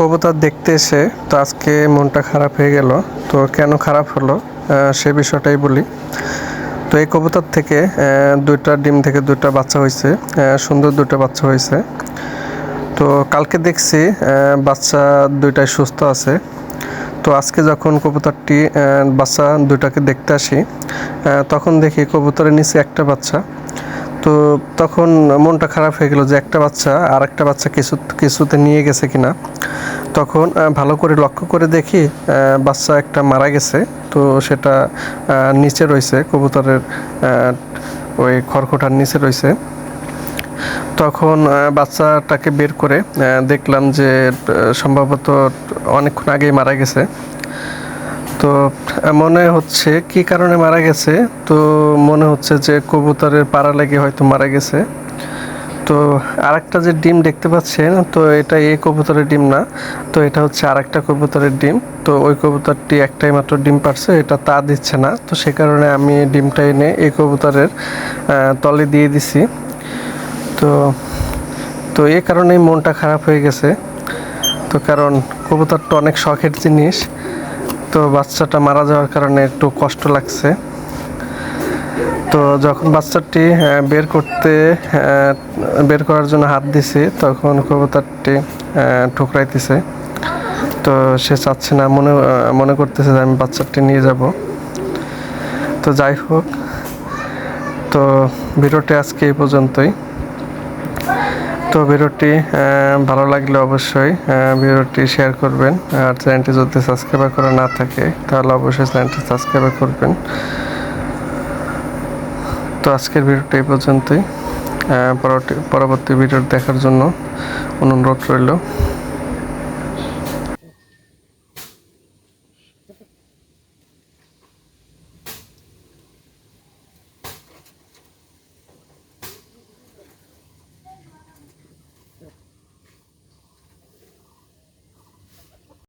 কবুতর দেখতে এসে তো আজকে মনটা খারাপ হয়ে গেল। তো কেন খারাপ হলো? সে বিষয়টাই বলি। তো এই কবুতর থেকে দুইটা ডিম থেকে দুইটা বাচ্চা হয়েছে। সুন্দর দুটো বাচ্চা হয়েছে। তো কালকে দেখছি বাচ্চা দুইটাই সুস্থ আছে। তো আজকে যখন কবুতরটি বাচ্চা দুটাকে দেখতে আসি তখন দেখি কবুতরের নিচে একটা বাচ্চা। তো তখন মনটা খারাপ হয়ে গেল যে একটা বাচ্চা আর একটা বাচ্চা কিছু, কিছুতে নিয়ে গেছে কিনা। তখন ভালো করে লক্ষ্য করে দেখি বাচ্চা একটা মারা গেছে। তো সেটা নিচে রয়েছে, কবুতরের ওই খড়খোটার নিচে রয়েছে। তখন বাচ্চাটাকে বের করে দেখলাম যে সম্ভবত অনেকক্ষণ আগেই মারা গেছে। তো, মনে হচ্ছে কি কারণে মারা গেছে? তো মনে হচ্ছে যে কবুতরের পাড়া লেগে হয়তো মারা গেছে। তো আরেকটা যে ডিম দেখতে পাচ্ছেন, তো এটা এই কবুতরের ডিম না, তো এটা হচ্ছে আরেকটা কবুতরের ডিম। তো ওই কবুতরটি একটাই মাত্র ডিম পারছে এটা তা দিচ্ছে না। তো সে কারণে আমি ডিমটা এনে এই কবুতরের তলে দিয়ে দিছি। তো তো এই কারণেই মনটা খারাপ হয়ে গেছে। তো কারণ কবুতরটা অনেক শখের জিনিস। তো বাচ্চাটা মারা যাওয়ার কারণে একটু কষ্ট লাগছে। তো যখন বাচ্চাটি বের করতে বের করার জন্য হাত দিছি, তখন কবুতরটি ঠুকরাইতেছে। তো সে চাচ্ছে না, মনে মনে করতেছে যে আমি বাচ্চাটি নিয়ে যাব। তো যাই হোক, তো ভিডিওটি আজকে এই পর্যন্তই। তো ভিডিওটি ভালো লাগলে অবশ্যই ভিডিওটি শেয়ার করবেন। আর চ্যানেলটি যদি সাবস্ক্রাইব করা না থাকে, তাহলে অবশ্যই চ্যানেলটি সাবস্ক্রাইব করবেন। তো আজকের ভিডিওটি এই পর্যন্তই। পরবর্তী ভিডিও দেখার জন্য অনুরোধ রইল।